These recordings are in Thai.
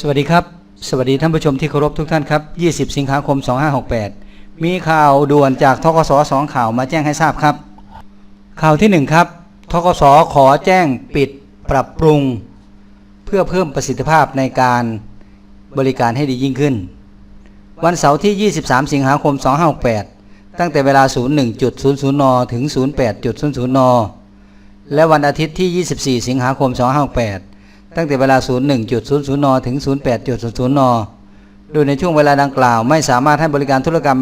สวัสดีครับ สวัสดีท่านผู้ชมที่เคารพทุกท่านครับ 20 สิงหาคม 2568 มีข่าวด่วนจากทกสสองข่าวมาแจ้งให้ทราบครับ ข่าวที่ 1 ครับทกสขอแจ้งปิดปรับปรุง เพื่อเพิ่มประสิทธิภาพในการบริการให้ดียิ่งขึ้น วันเสาร์ที่ 23 สิงหาคม 2568 ตั้งแต่เวลา 01.00 น ถึง 08.00 น และวันอาทิตย์ที่ 24 สิงหาคม 2568 ตั้งแต่เวลา 01.00นถึง 08.00นโดยในช่วงเวลาดังกล่าว ไม่สามารถให้บริการธุรกรรม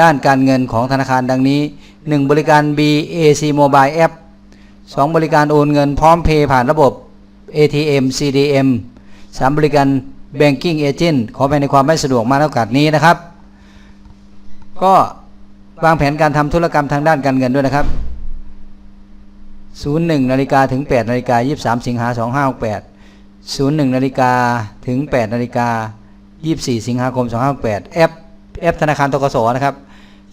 ด้านการเงินของธนาคารดังนี้ 1. บริการ BAC Mobile App 2. บริการโอนเงินพร้อมเพย์ผ่านระบบ ATM CDM 3. บริการ Banking Agent ขอไปในความไม่สะดวกมาในโอกาสนี้นะครับ ก็วางแผนการทำธุรกรรมทางด้านการเงินด้วยนะครับ 01นาฬิกาถึง8นาฬิกา23 สิงหา2568 01นาฬิกาถึง8นาฬิกา24 สิงหาคม2568แอปแอปธนาคารตกสนะครับ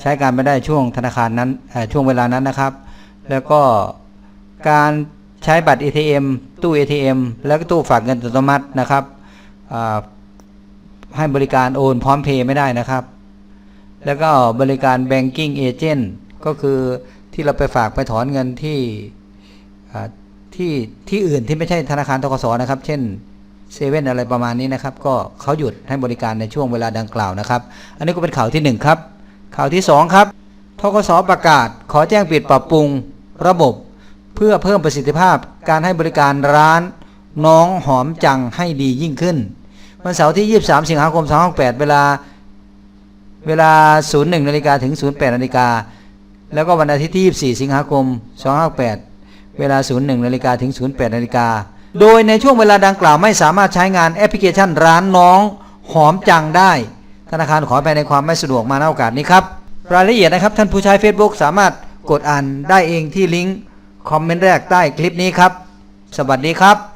ใช้การไม่ได้ช่วงธนาคารนั้นช่วงเวลานั้นนะครับ แล้วก็การใช้บัตร ATM ตู้ ATM แล้วก็ตู้ฝากเงินอัตโนมัตินะครับให้บริการโอนพร้อมเพย์ไม่ได้นะครับ แล้วก็บริการ banking agent ก็คือที่เราไปฝากไปถอนเงินที่ ที่ที่อื่นที่ไม่ใช่ธนาคารทกสนะครับ เช่นเซเว่นอะไรประมาณนี้นะครับ ก็เขาหยุดให้บริการในช่วงเวลาดังกล่าวนะครับ อันนี้ก็เป็นข่าวที่หนึ่งครับ ข่าวที่สองครับทกสประกาศ ขอแจ้งปิดปรับปรุงระบบ เพื่อเพิ่มประสิทธิภาพการให้บริการร้าน น้องหอมจังให้ดียิ่งขึ้นวันเสาร์ที่ 23 สิงหาคม2568เวลาเวลา 01นาฬิกาถึง 08นาฬิกาแล้วก็วันอาทิตย์ที่ 24 สิงหาคม2568 เวลา 01นาฬิกาถึง 08นาฬิกา โดยในช่วงเวลาดังกล่าวไม่สามารถใช้งานแอปพลิเคชันร้านน้องหอมจังได้ ธนาคารขอไปในความไม่สะดวกมาณโอกาสนี้ครับ รายละเอียดนะครับ ท่านผู้ใช้ Facebook สามารถกดอ่านได้เองที่ลิงก์คอมเมนต์แรกใต้คลิปนี้ครับ สวัสดีครับ